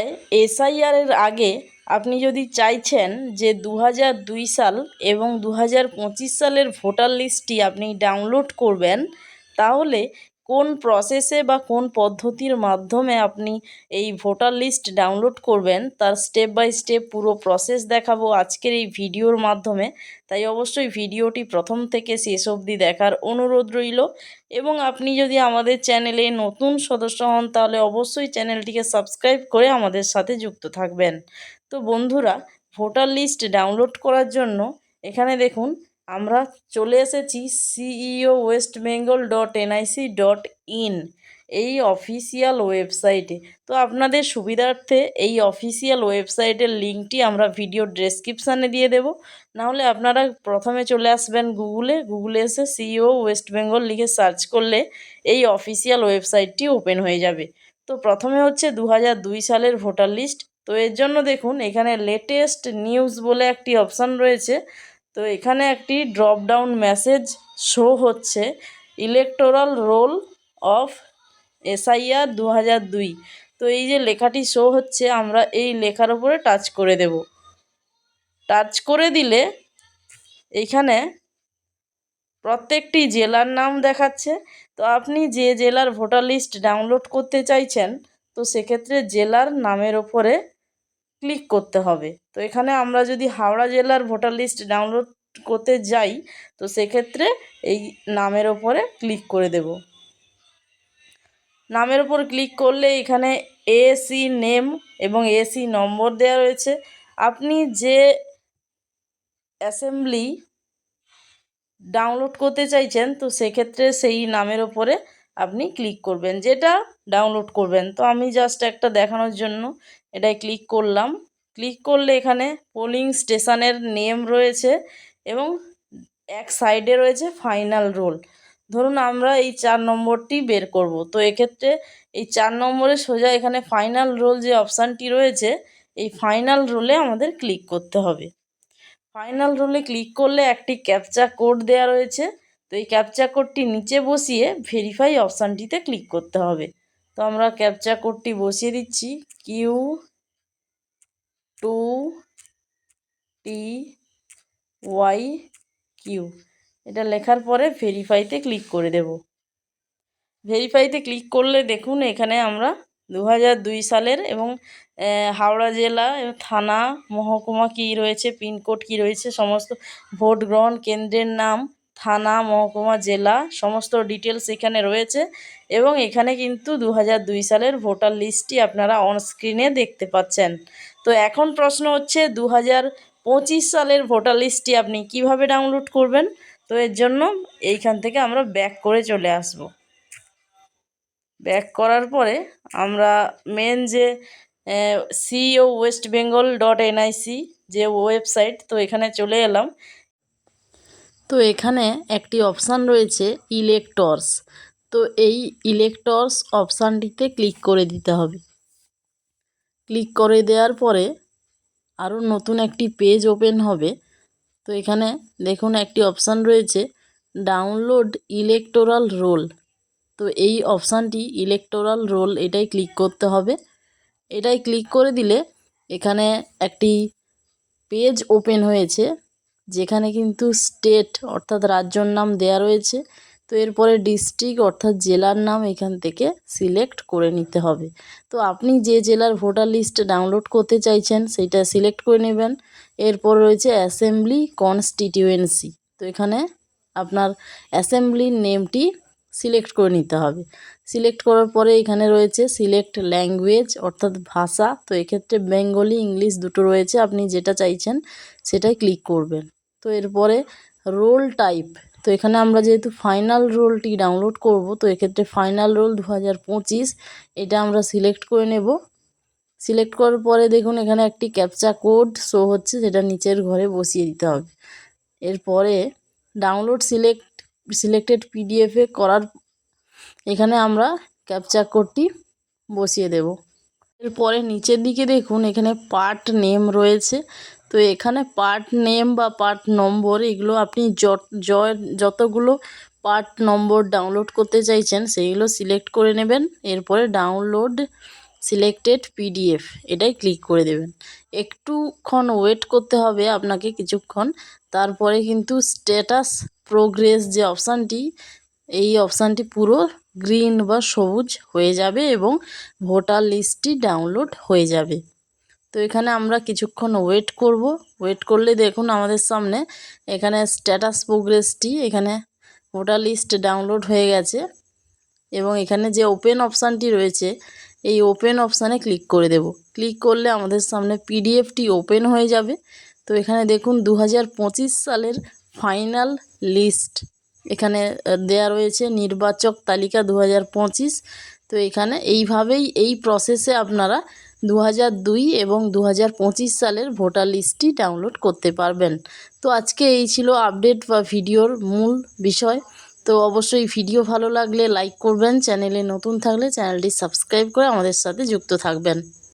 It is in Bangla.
বাংলায় এসআইআরের আগে আপনি যদি চাইছেন যে দু দুই সাল এবং দু হাজার পঁচিশ সালের ভোটার লিস্টটি আপনি ডাউনলোড করবেন, তাহলে কোন প্রসেসে বা কোন পদ্ধতির মাধ্যমে আপনি এই ভোটার লিস্ট ডাউনলোড করবেন, তার স্টেপ বাই স্টেপ পুরো প্রসেস দেখাবো আজকের এই ভিডিওর মাধ্যমে। তাই অবশ্যই ভিডিওটি প্রথম থেকে শেষ অবধি দেখার অনুরোধ রইল। এবং আপনি যদি আমাদের চ্যানেলে নতুন সদস্য হন, তাহলে অবশ্যই চ্যানেলটিকে সাবস্ক্রাইব করে আমাদের সাথে যুক্ত থাকবেন। তো বন্ধুরা ভোটার লিস্ট ডাউনলোড করার জন্য এখানে দেখুন আমরা চলে এসেছি CEO west Bengal dot NIC dot in এই অফিসিয়াল ওয়েবসাইটে তো আপনাদের সুবিধার্থে এই অফিসিয়াল ওয়েবসাইটের লিঙ্কটি আমরা ভিডিও ডেসক্রিপশানে দিয়ে দেব। নাহলে আপনারা প্রথমে চলে আসবেন গুগলে গুগলে এসে সিইও ওয়েস্ট বেঙ্গল লিখে সার্চ করলে এই অফিসিয়াল ওয়েবসাইটটি ওপেন হয়ে যাবে। তো প্রথমে হচ্ছে দু সালের ভোটার লিস্ট তো এর জন্য দেখুন, এখানে লেটেস্ট নিউজ বলে একটি অপশান রয়েছে। তো এখানে একটি ড্রপ ডাউন মেসেজ শো হচ্ছে ইলেকটোরাল রোল অফ এসআইআর দু হাজার দুই। তো এই যে লেখাটি শো হচ্ছে, আমরা এই লেখার উপরে টাচ করে দেব। টাচ করে দিলে এইখানে প্রত্যেকটি জেলার নাম দেখাচ্ছে। তো আপনি যে জেলার ভোটার লিস্ট ডাউনলোড করতে চাইছেন, তো সেক্ষেত্রে জেলার নামের ওপরে ক্লিক করতে হবে। তো এখানে আমরা যদি হাওড়া জেলার ভোটার লিস্ট ডাউনলোড করতে যাই, তো সেক্ষেত্রে এই নামের ওপরে ক্লিক করে দেব। নামের ওপর ক্লিক করলে এখানে এসি নেম এবং এসি নম্বর দেওয়া রয়েছে। আপনি যে অ্যাসেম্বলি ডাউনলোড করতে চাইছেন, তো সেক্ষেত্রে সেই নামের ওপরে আপনি ক্লিক করবেন, যেটা ডাউনলোড করবেন। তো আমি জাস্ট একটা দেখানোর জন্য এটায় ক্লিক করলাম। ক্লিক করলে এখানে পোলিং স্টেশনের নেম রয়েছে এবং এক সাইডে রয়েছে ফাইনাল রোল ধরুন আমরা এই চার নম্বরটি বের করব। তো এক্ষেত্রে এই চার নম্বরে সোজা এখানে ফাইনাল রোল যে অপশানটি রয়েছে, এই ফাইনাল রোলে আমাদের ক্লিক করতে হবে। ফাইনাল রোলে ক্লিক করলে একটি ক্যাপচা কোড দেওয়া রয়েছে। তো এই ক্যাপচা কোডটি নিচে বসিয়ে ভেরিফাই অপশানটিতে ক্লিক করতে হবে। তো আমরা ক্যাপচা কোডটি বসিয়ে দিচ্ছি। Q two T Y Q এটা লেখার পরে ভেরিফাইতে ক্লিক করে দেব। ভেরিফাইতে ক্লিক করলে দেখুন এখানে আমরা দু সালের এবং হাওড়া জেলা থানা, মহকুমা কী রয়েছে, পিনকোড কী রয়েছে, সমস্ত ভোট গ্রহণ কেন্দ্রের নাম থানা, মহকুমা, জেলা, সমস্ত ডিটেলস এখানে রয়েছে এবং এখানে কিন্তু দু সালের ভোটার লিস্টটি আপনারা অনস্ক্রিনে দেখতে পাচ্ছেন। তো এখন প্রশ্ন হচ্ছে দু পঁচিশ সালের ভোটার লিস্টটি আপনি কীভাবে ডাউনলোড করবেন? তো এর জন্য এইখান থেকে আমরা ব্যাক করে চলে আসব। ব্যাক করার পরে আমরা মেন যে CEO west Bengal dot NIC যে ওয়েবসাইট তো এখানে চলে এলাম। তো এখানে একটি অপশান রয়েছে ইলেক্টরস তো এই ইলেক্টরস অপশানটিতে ক্লিক করে দিতে হবে। ক্লিক করে দেওয়ার পরে আরও নতুন একটি পেজ ওপেন হবে। তো এখানে দেখুন একটি অপশান রয়েছে ডাউনলোড ইলেকটোরাল রোল তো এই অপশানটি ইলেকটোরাল রোল এটাই ক্লিক করতে হবে। এটাই ক্লিক করে দিলে এখানে একটি পেজ ওপেন হয়েছে। যেখানে কিন্তু স্টেট অর্থাৎ রাজ্যর নাম দেয়া রয়েছে। তো এরপরে ডিস্ট্রিক্ট অর্থাৎ জেলার নাম এখান থেকে সিলেক্ট করে নিতে হবে। তো আপনি যে জেলার ভোটার লিস্ট ডাউনলোড করতে চাইছেন, সেটা সিলেক্ট করে নেবেন। এরপর রয়েছে অ্যাসেম্বলি কনস্টিটিউয়েন্সি তো এখানে আপনার অ্যাসেম্বলির নেমটি সিলেক্ট করে নিতে হবে। সিলেক্ট করার পরে এখানে রয়েছে সিলেক্ট ল্যাঙ্গুয়েজ অর্থাৎ ভাষা। তো এক্ষেত্রে বেঙ্গলি ইংলিশ দুটো রয়েছে। আপনি যেটা চাইছেন সেটাই ক্লিক করবেন। তো এরপরে রোল টাইপ। তো এখানে আমরা যেহেতু ফাইনাল রোলটি ডাউনলোড করব, তো এক্ষেত্রে ফাইনাল রোল দু হাজার পঁচিশ, এটা আমরা সিলেক্ট করে নেব। সিলেক্ট করার পরে দেখুন এখানে একটি ক্যাপচা কোড শো হচ্ছে সেটা নিচের ঘরে বসিয়ে দিতে হবে। এরপরে ডাউনলোড সিলেক্ট, সিলেক্টেড পিডিএফে করার এখানে আমরা ক্যাপচা কোডটি বসিয়ে দেব। এরপরে নিচের দিকে দেখুন এখানে পার্ট নেম রয়েছে তো এখানে পার্ট নেম বা পার্ট নম্বর এগুলো আপনি যতগুলো পার্ট নম্বর ডাউনলোড করতে চাইছেন সেইগুলো সিলেক্ট করে নেবেন। এরপরে ডাউনলোড সিলেক্টেড পিডিএফ এটাই ক্লিক করে দেবেন। একটুক্ষণ ওয়েট করতে হবে আপনাকে কিছুক্ষণ। তারপরে কিন্তু স্ট্যাটাস প্রোগ্রেস যে অপশানটি এই অপশানটি পুরো গ্রিন বা সবুজ হয়ে যাবে এবং ভোটার লিস্টটি ডাউনলোড হয়ে যাবে। তো এখানে আমরা কিছুক্ষণ ওয়েট করব। ওয়েট করলে দেখুন আমাদের সামনে এখানে স্ট্যাটাস প্রোগ্রেসটি এখানে ভোটার লিস্ট ডাউনলোড হয়ে গেছে এবং এখানে যে ওপেন অপশানটি রয়েছে, এই ওপেন অপশানে ক্লিক করে দেব। ক্লিক করলে আমাদের সামনে পিডিএফটি ওপেন হয়ে যাবে। তো এখানে দেখুন দু হাজার পঁচিশ সালের ফাইনাল লিস্ট এখানে দেয়া রয়েছে নির্বাচক তালিকা দু হাজার পঁচিশ। তো এখানে এইভাবেই এই প্রসেসে আপনারা দু দুই এবং দু হাজার পঁচিশ সালের ভোটার লিস্টটি ডাউনলোড করতে পারবেন। তো আজকে এই ছিল আপডেট বা ভিডিওর মূল বিষয়। তো অবশ্যই ভিডিও ভালো লাগলে লাইক করবেন, চ্যানেলে নতুন থাকলে চ্যানেলটি সাবস্ক্রাইব করে আমাদের সাথে যুক্ত থাকবেন।